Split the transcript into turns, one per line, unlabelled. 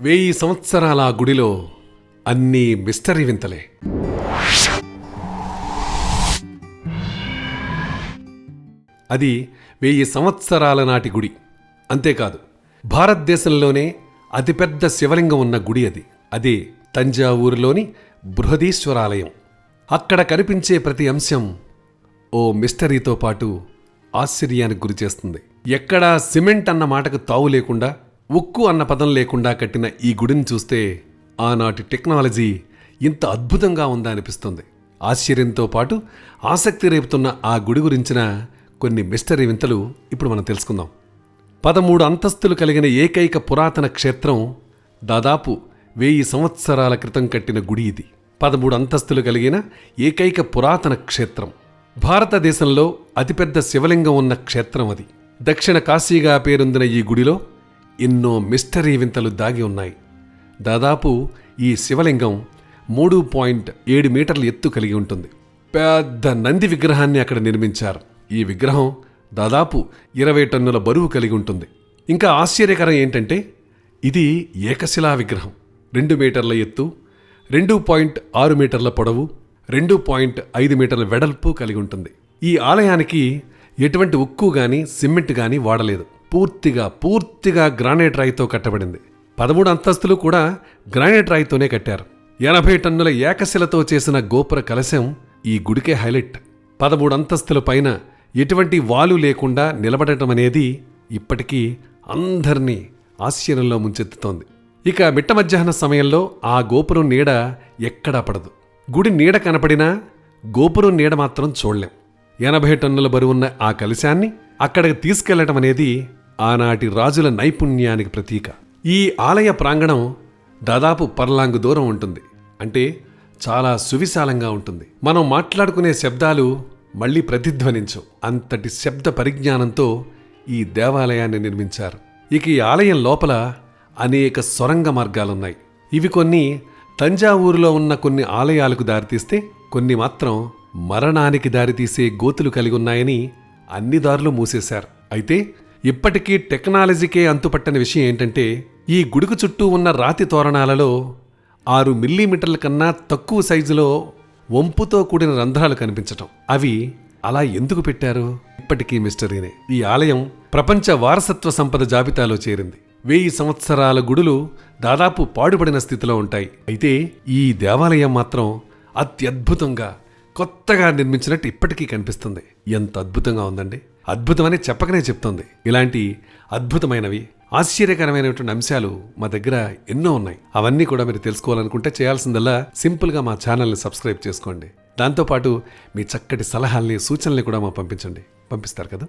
వెయ్యి సంవత్సరాల ఆ గుడిలో అన్నీ మిస్టరీ వింతలే. అది వెయ్యి సంవత్సరాల నాటి గుడి. అంతేకాదు భారతదేశంలోనే అతిపెద్ద శివలింగం ఉన్న గుడి అది. అదే తంజావూరులోని బృహదీశ్వరాలయం. అక్కడ కనిపించే ప్రతి అంశం ఓ మిస్టరీతో పాటు ఆశ్చర్యానికి గురిచేస్తుంది ఎక్కడా సిమెంట్ అన్న మాటకు తావు లేకుండా ఉక్కు అన్న పదం లేకుండా కట్టిన ఈ గుడిని చూస్తే ఆనాటి టెక్నాలజీ ఇంత అద్భుతంగా ఉందా అనిపిస్తుంది ఆశ్చర్యంతో పాటు ఆసక్తి రేపుతున్న ఆ గుడి గురించిన కొన్ని మిస్టరీ వింతలు ఇప్పుడు మనం తెలుసుకుందాం. పదమూడు అంతస్తులు కలిగిన ఏకైక పురాతన క్షేత్రం దాదాపు వెయ్యి సంవత్సరాల క్రితం కట్టిన గుడి ఇది. పదమూడు అంతస్తులు కలిగిన ఏకైక పురాతన క్షేత్రం. భారతదేశంలో అతిపెద్ద శివలింగం ఉన్న క్షేత్రం అది. దక్షిణ కాశీగా పేరొందిన ఈ గుడిలో ఎన్నో మిస్టరీ వింతలు దాగి ఉన్నాయి. దాదాపు ఈ శివలింగం మూడు పాయింట్ ఏడు మీటర్ల ఎత్తు కలిగి ఉంటుంది. పెద్ద నంది విగ్రహాన్ని అక్కడ నిర్మించారు. ఈ విగ్రహం దాదాపు ఇరవై టన్నుల బరువు కలిగి ఉంటుంది. ఇంకా ఆశ్చర్యకరం ఏంటంటే ఇది ఏకశిలా విగ్రహం. రెండు మీటర్ల ఎత్తు రెండు పాయింట్ ఆరు మీటర్ల పొడవు రెండు పాయింట్ ఐదు మీటర్ల వెడల్పు కలిగి ఉంటుంది. ఈ ఆలయానికి ఎటువంటి ఉక్కు కానీ సిమెంట్ కానీ వాడలేదు. పూర్తిగా పూర్తిగా గ్రానైట్ రాయితో కట్టబడింది. పదమూడు అంతస్తులు కూడా గ్రానైట్ రాయితోనే కట్టారు. ఎనభై టన్నుల ఏకశిలతో చేసిన గోపుర కలశం ఈ గుడికే హైలైట్. పదమూడు అంతస్తుల పైన ఎటువంటి వాలు లేకుండా నిలబడటం అనేది ఇప్పటికీ అందరినీ ఆశ్చర్యంలో ముంచెత్తుతోంది. ఇక మిట్ట మధ్యాహ్న సమయంలో ఆ గోపురం నీడ ఎక్కడా పడదు. గుడి నీడ కనపడినా గోపురం నీడ మాత్రం చూడలేం. ఎనభై టన్నుల బరువున్న ఆ కలశాన్ని అక్కడికి తీసుకెళ్ళటం అనేది ఆనాటి రాజుల నైపుణ్యానికి ప్రతీక. ఈ ఆలయ ప్రాంగణం దాదాపు పర్లాంగు దూరం ఉంటుంది. అంటే చాలా సువిశాలంగా ఉంటుంది. మనం మాట్లాడుకునే శబ్దాలు మళ్ళీ ప్రతిధ్వనించవు అంతటి శబ్ద పరిజ్ఞానంతో ఈ దేవాలయాన్ని నిర్మించారు. ఇక ఈ ఆలయం లోపల అనేక సొరంగ మార్గాలున్నాయి. ఇవి కొన్ని తంజావూరులో ఉన్న కొన్ని ఆలయాలకు దారితీస్తే కొన్ని మాత్రం మరణానికి దారితీసే గోతులు కలిగి ఉన్నాయని అన్ని దారులు మూసేశారు. అయితే ఇప్పటికీ టెక్నాలజీకే అంతుపట్టని విషయం ఏంటంటే ఈ గుడుకు చుట్టూ ఉన్న రాతి తోరణాలలో ఆరు మిల్లీమీటర్ల కన్నా తక్కువ సైజులో వంపుతో కూడిన రంధ్రాలు కనిపించటం. అవి అలా ఎందుకు పెట్టారు? ఇప్పటికీ మిస్టరీనే. ఈ ఆలయం ప్రపంచ వారసత్వ సంపద జాబితాలో చేరింది. వెయ్యి సంవత్సరాల గుడులు దాదాపు పాడుపడిన స్థితిలో ఉంటాయి. అయితే ఈ దేవాలయం మాత్రం అత్యద్భుతంగా కొత్తగా నిర్మించినట్టు ఇప్పటికీ కనిపిస్తుంది. ఎంత అద్భుతంగా ఉందండి! అద్భుతమని చెప్పకనే చెప్తోంది. ఇలాంటి అద్భుతమైనవి ఆశ్చర్యకరమైనటువంటి అంశాలు మా దగ్గర ఎన్నో ఉన్నాయి. అవన్నీ కూడా మీరు తెలుసుకోవాలనుకుంటే చేయాల్సిందల్లా సింపుల్గా మా ఛానల్ని సబ్స్క్రైబ్ చేసుకోండి. దాంతోపాటు మీ చక్కటి సలహాల్ని సూచనల్ని కూడా మాకు పంపించండి. పంపిస్తారు కదా?